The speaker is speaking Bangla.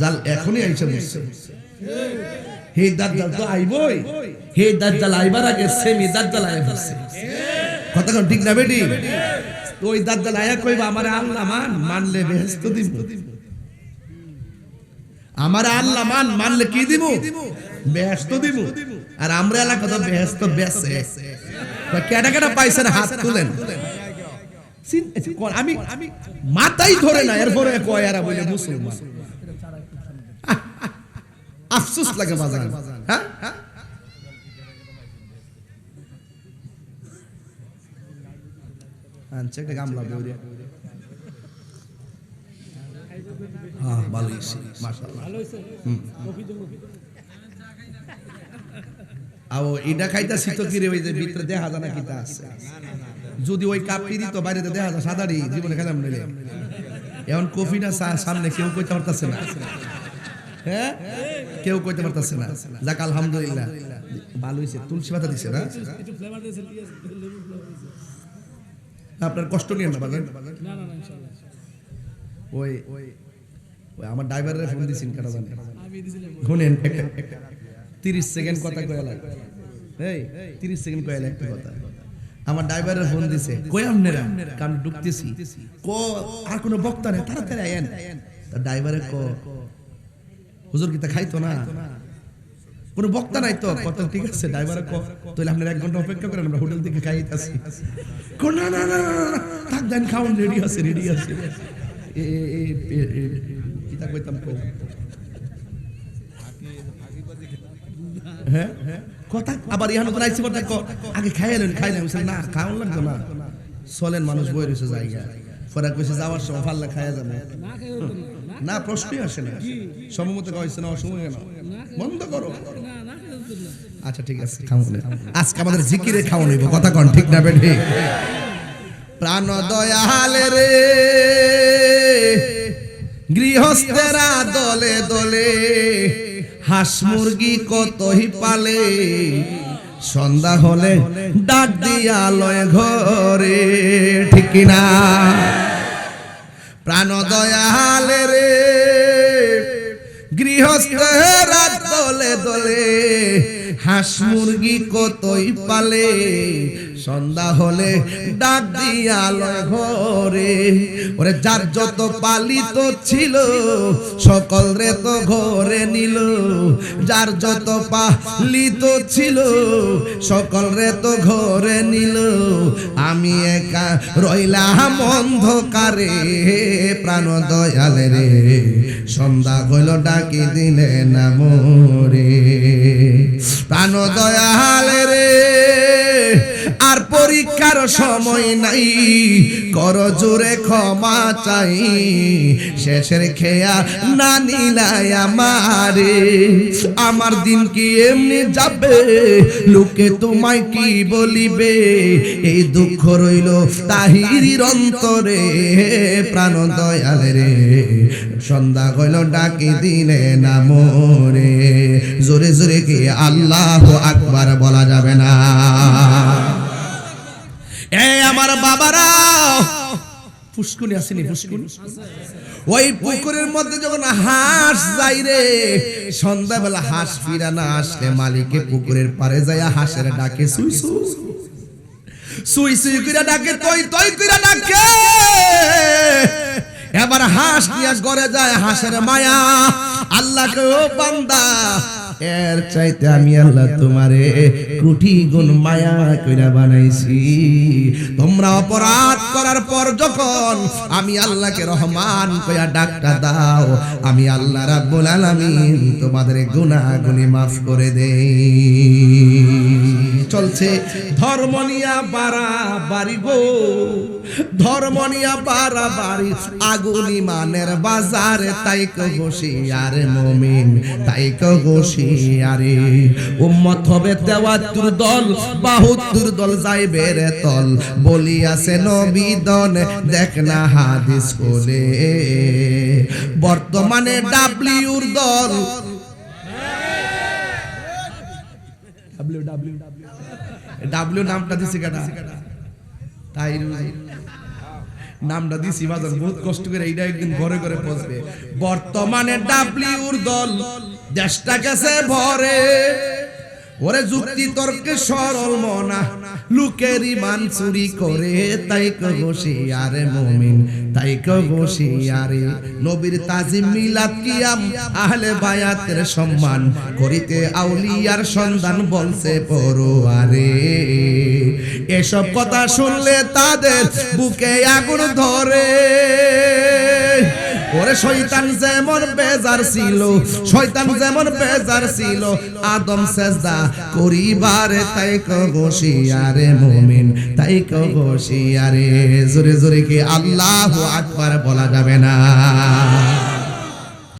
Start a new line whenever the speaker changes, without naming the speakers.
জাল এখনই আইসা বসছে। হে দাজ্জাল তো আইবই। হে দাজ্জাল আইবার আগে সেমি দাজ্জাল আয়া বসছে। কথা কোন ঠিক না বেটি? ওই দাজ্জাল আয়া কইবা, আমারে আল্লাহ মান মানলে বেহেশত দিব। আমার আল্লাহ মান মানলে কি দিব? বেহেশত দিব। আর আমরা এলাকা তো বেহেশত বেসে কেটা কেটা পাইছেন হাত তুলেন? আমি আমি মাথাই ধরে না, এরপরে কয়, এরা বলে মুসলমান। আফসোস লাগে বাজার হ্যাঁ? আনছে একটা গামলা বইরে হ্যাঁ ভালো হয়েছে মাশাআল্লাহ। হুম। আও এটা খাইতাছি তো কি রে ওই যে ভিতরে দেখা যায় না কিতা আছে? যদি ওই কাপটি দিত বাইরে তো দেখা যায় সাদারি জীবনে খেলাম নিলে এখন কফি না চা সামনে কেউ কইতে পারতাছে না। হ্যাঁ? কেউ কইতে পারতাছে না। যাক আলহামদুলিল্লাহ। ভালো হইছে তুলসী পাতা দিছে না? আপনার কষ্ট নিয়ে না বাজান? ওই ওই ওই আমার ড্রাইভারের ফোন দিছেন কাটা জানে? শুনেন তিরিশ সেকেন্ড কথা কয়ালা এই তিরিশ সেকেন্ড কয়ালা একটা কথা। আমার ড্রাইভারের ফোন দিছে কই আপনারা? কাম ঢুকতেছি ক আর কোনো বক্তা নেই তাড়াতাড়ি আয়েন। তা ড্রাইভারে ক হুজুর কি তা খাইতো না। কোনো বক্তা নাই তো। কত ঠিক আছে ড্রাইভার ক। তাহলে আপনারা এক ঘণ্টা অপেক্ষা করেন, আমরা হোটেল থেকে খাইতেছি কো, না না না থাক, দেন খাওয়ান রেডি আছে রেডি আছে। এ এ এ কিতা কইতাম কো হ্যাঁ কথা আবার ইহানো তো নাইছি ক- আগে খাইলেন। খাইলেন না খাওয়ান লাগতো না। চলেন, মানুষ বই রয়েছে জায়গা পরে কইছে যাওয়ার সময় ফাল্লা খাইয়া যাবে। না প্রশ্নই আসে না। সম্মত কইছে না অসময় কেন বন্ধ করো। আচ্ছা ঠিক আছে খাওয়ান আজকে আমাদের জিকিরে খাওয়ান হইব কথা কন ঠিক না বেঠে? প্রাণ দয়ালে রে গৃহস্থেরা দলে দলে হাঁস মুরগি কতই পালে? সন্ধ্যা হলে ডাক দিয়া লয় ঘরে। ঠিক না প্রাণ দয়ালে রে গৃহস্থেরা দলে দলে হাঁস মুরগি কতই পালে? সন্ধ্যা হলে ডাক দিয়া লয় ঘরে। ওরে যার যত পালিত ছিল, সকল রে তো ঘরে নিল। যার যত পালিত ছিল, সকল রে তো ঘরে নিল। আমি একা রইলাম অন্ধকারে প্রাণ দয়ালে রে। সন্ধ্যা হইল, ডাকি দিলে না মোরে প্রাণ দয়ালে পরীক্ষার সময় নাই, কর জোরে ক্ষমা চাই। শেষের খেয়া না নিলাই আমারে। আমার দিন কি এমনি যাবে? লোকে তোমায় কি বলিবে? এই দুঃখ রইল তাহিরির অন্তরে। প্রাণ দয়াল রে, সন্ধ্যা হইল ডাকি দিলে না মোরে। জোরে জোরে কি আল্লাহ আকবার বলা যাবে না এ আমার বাবারা পুষ্কুনি আসেনি পুষ্কুনি ওই পুকুরের মধ্যে যখন হাঁস যাই রে, সন্ধ্যাবেলা হাঁস ফিরা না আসলে মালিকে পুকুরের পারে যায় হাঁসের ডাকে সুই সুই। সুই সুই করে ডাকে, তই তই করে ডাকে। এবার হাঁস নিয়ে ঘরে যায় হাঁসের মায়া। আল্লাহকে ও বান্দা এর চাইতে আমি আল্লাহ তোমারে কোটি গুণ মায়া কইরা বানাইছি। তোমরা অপরাধ করার পর যখন আমি আল্লাহকে রহমান কইয়া ডাকটা দাও, আমি আল্লাহ রাব্বুল আলামিন তোমাদের গুনাহগুলি মাফ করে দেই। চলছে ধর্ম নিয়া বাড়া বাড়ি গো। ধর্ম নিয়া বাড়া আগুন ইমানের বাজারে, তাই কষি আরে মমিন, তাই কষি আরে উম্মত হবে তেওয়াত্তর দল, বাহাত্তর দল যাইবে রে তল বলি আছে নবিদন দেখ না হাদিস কোলে বর্তমানে ডাব্লিউর দল। W W W. নামটা দিছে কেটা তাই নামটা দিছি বাজার বহুত কষ্ট করে এইটা একদিন ঘরে ঘরে পৌঁছবে। বর্তমানে ডাব্লিউর দল দেশটা গেছে ভরে। ওরে যুক্তি তর্কে সরল মনা, লোকের ইমান চুরি করে, তাই কবসি আরে মুমিন, তাই কবসি আরে নবীর তাজিম মিলাদ কিয়াম, আহলে বায়াতের সম্মান করিতে আউলিয়ার সন্ধান বলছে পড়ুয়ারে এসব কথা শুনলে তাদের বুকে আগুন ধরে। ওরে শয়তান যেমন বেজার ছিল, শয়তান যেমন বেজার ছিল, আদম সেজদা করিবারে, তাই কবসিয়ারে মুমিন, তাই কবসিয়ারে জোরে জোরে কি আল্লাহু আকবার বলা যাবে না?